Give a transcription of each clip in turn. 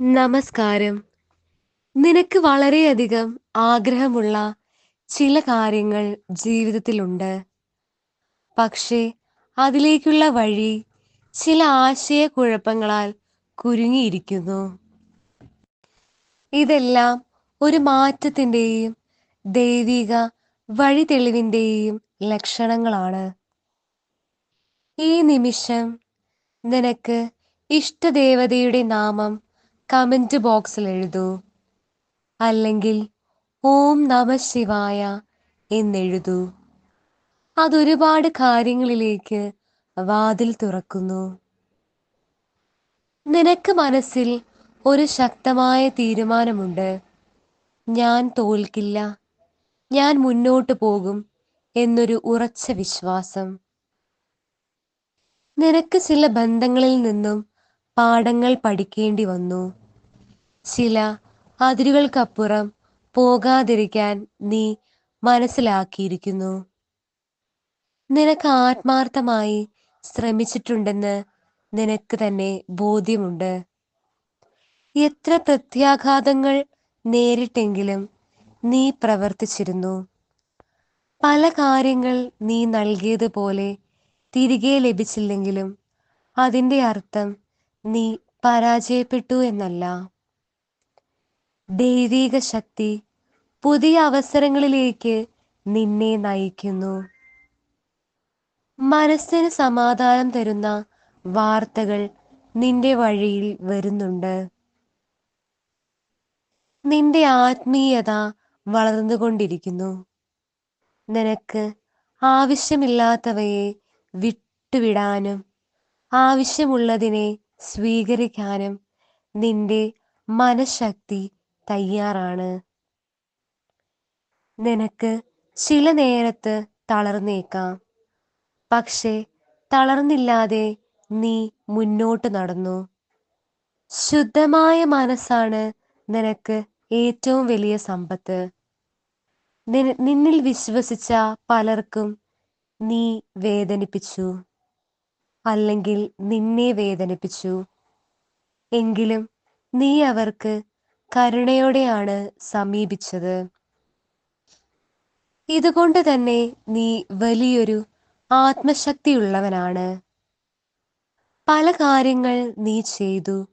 നമസ്കാരം. നിനക്ക് വളരെയധികം ആഗ്രഹമുള്ള ചില കാര്യങ്ങൾ ജീവിതത്തിലുണ്ട്. പക്ഷേ അതിലേക്കുള്ള വഴി ചില ആശയക്കുഴപ്പങ്ങളാൽ കുരുങ്ങിയിരിക്കുന്നു. ഇതെല്ലാം ഒരു മാറ്റത്തിന്റെയും ദൈവിക വഴിതെളിവിന്റെയും ലക്ഷണങ്ങളാണ്. ഈ നിമിഷം നിനക്ക് ഇഷ്ടദേവതയുടെ നാമം കമന്റ് ബോക്സിൽ എഴുതൂ. അല്ലെങ്കിൽ ഓം നമ ശിവായ എന്നെഴുതൂ. അതൊരുപാട് കാര്യങ്ങളിലേക്ക് വാതിൽ തുറക്കുന്നു. നിനക്ക് മനസ്സിൽ ഒരു ശക്തമായ തീരുമാനമുണ്ട്. ഞാൻ തോൽക്കില്ല. ഞാൻ മുന്നോട്ട് പോകും എന്നൊരു ഉറച്ച വിശ്വാസം. നിനക്ക് ചില ബന്ധങ്ങളിൽ നിന്നും പാഠങ്ങൾ പഠിക്കേണ്ടി വന്നു. ചില അതിരുകൾക്കപ്പുറം പോകാതിരിക്കാൻ നീ മനസ്സിലാക്കിയിരിക്കുന്നു. നിനക്ക് ആത്മാർത്ഥമായി ശ്രമിച്ചിട്ടുണ്ടെന്ന് നിനക്ക് തന്നെ ബോധ്യമുണ്ട്. എത്ര പ്രത്യാഘാതങ്ങൾ നേരിട്ടെങ്കിലും നീ പ്രവർത്തിച്ചിരുന്നു. പല കാര്യങ്ങൾ നീ നൽകിയതുപോലെ തിരികെ ലഭിച്ചില്ലെങ്കിലും അതിന്റെ അർത്ഥം നീ പരാജയപ്പെട്ടു എന്നല്ല. ദൈവിക ശക്തി പുതിയ അവസരങ്ങളിലേക്ക് നിന്നെ നയിക്കുന്നു. മനസ്സിന് സമാധാനം തരുന്ന വാർത്തകൾ നിന്റെ വഴിയിൽ വരുന്നുണ്ട്. നിന്റെ ആത്മീയത വളർന്നുകൊണ്ടിരിക്കുന്നു. നിനക്ക് ആവശ്യമില്ലാത്തവയെ വിട്ടുവിടാനും ആവശ്യമുള്ളതിനെ സ്വീകരിക്കാനും നിന്റെ മനഃശക്തി തയ്യാറാണ്. നിനക്ക് ചില നേരത്ത് തളർന്നേക്കാം. പക്ഷേ തളർന്നില്ലാതെ നീ മുന്നോട്ട് നടന്നു. ശുദ്ധമായ മനസ്സാണ് നിനക്ക് ഏറ്റവും വലിയ സമ്പത്ത്. നിന- നിന്നിൽ വിശ്വസിച്ച പലർക്കും നീ വേദനിപ്പിച്ചു. അല്ലെങ്കിൽ നിന്നെ വേദനിപ്പിച്ചു. എങ്കിലും നീ അവർക്ക് കരുണയോടെയാണ് സമീപിച്ചത്. ഇതുകൊണ്ട് തന്നെ നീ വലിയൊരു ആത്മശക്തിയുള്ളവനാണ്. പല കാര്യങ്ങൾ നീ ചെയ്തു.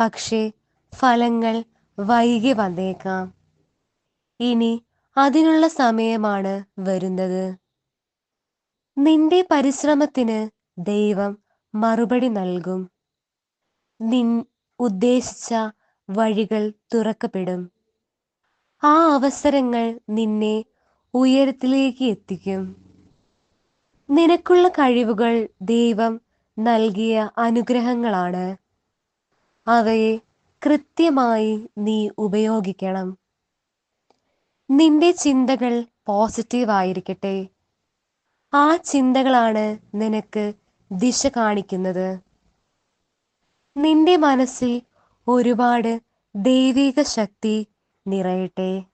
പക്ഷേ ഫലങ്ങൾ വൈകി വന്നേക്കാം. ഇനി അതിനുള്ള സമയമാണ് വരുന്നത്. നിന്റെ പരിശ്രമത്തിന് ദൈവം മറുപടി നൽകും. നിൻ ഉദ്ദേശിച്ച വഴികൾ തുറക്കപ്പെടും. ആ അവസരങ്ങൾ നിന്നെ ഉയരത്തിലേക്ക് എത്തിക്കും. നിനക്കുള്ള കഴിവുകൾ ദൈവം നൽകിയ അനുഗ്രഹങ്ങളാണ്. അവയെ കൃത്യമായി നീ ഉപയോഗിക്കണം. നിന്റെ ചിന്തകൾ പോസിറ്റീവ് ആയിരിക്കട്ടെ ആ ചിന്തകളാണ് നിനക്ക് ദിശ കാണിക്കുന്നത്. നിന്റെ മനസ്സിൽ ഒരുപാട് ദൈവിക ശക്തി നിറയട്ടെ.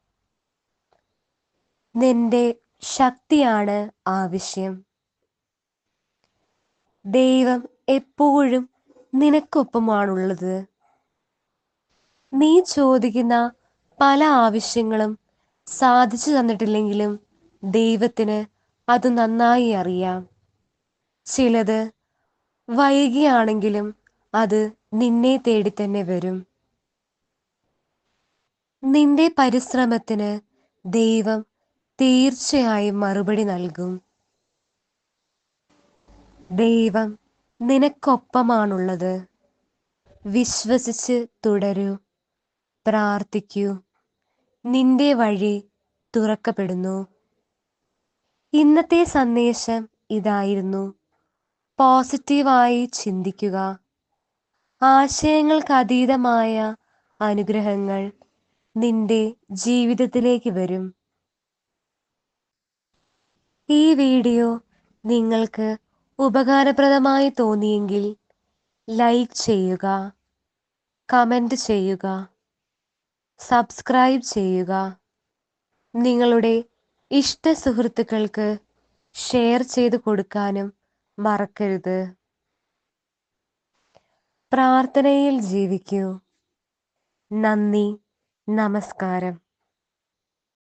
നിന്റെ ശക്തിയാണ് ആവശ്യം. ദൈവം എപ്പോഴും നിനക്കൊപ്പമാണുള്ളത്. നീ ചോദിക്കുന്ന പല ആവശ്യങ്ങളും സാധിച്ചു തന്നിട്ടില്ലെങ്കിലും ദൈവത്തിന് അത് നന്നായി അറിയാം. ചിലത് വൈകിയാണെങ്കിലും അത് നിന്നെ തേടി തന്നെ വരും. നിന്റെ പരിശ്രമത്തിന് ദൈവം തീർച്ചയായും മറുപടി നൽകും. ദൈവം നിനക്കൊപ്പമാണുള്ളത്. വിശ്വസിച്ച് തുടരൂ. പ്രാർത്ഥിക്കൂ. നിന്റെ വഴി തുറക്കപ്പെടുന്നു. ഇന്നത്തെ സന്ദേശം ഇതായിരുന്നു. പോസിറ്റീവായി ചിന്തിക്കുക. ആശയങ്ങൾക്ക് അതീതമായ അനുഗ്രഹങ്ങൾ നിന്റെ ജീവിതത്തിലേക്ക് വരും. ഈ വീഡിയോ നിങ്ങൾക്ക് ഉപകാരപ്രദമായി തോന്നിയെങ്കിൽ ലൈക്ക് ചെയ്യുക കമന്റ് ചെയ്യുക സബ്സ്ക്രൈബ് ചെയ്യുക. നിങ്ങളുടെ ഇഷ്ട സുഹൃത്തുക്കൾക്ക് ഷെയർ ചെയ്തു കൊടുക്കാനും മറക്കരുത്. പ്രാർത്ഥനയിൽ ജീവിക്കൂ. നന്ദി. നമസ്കാരം.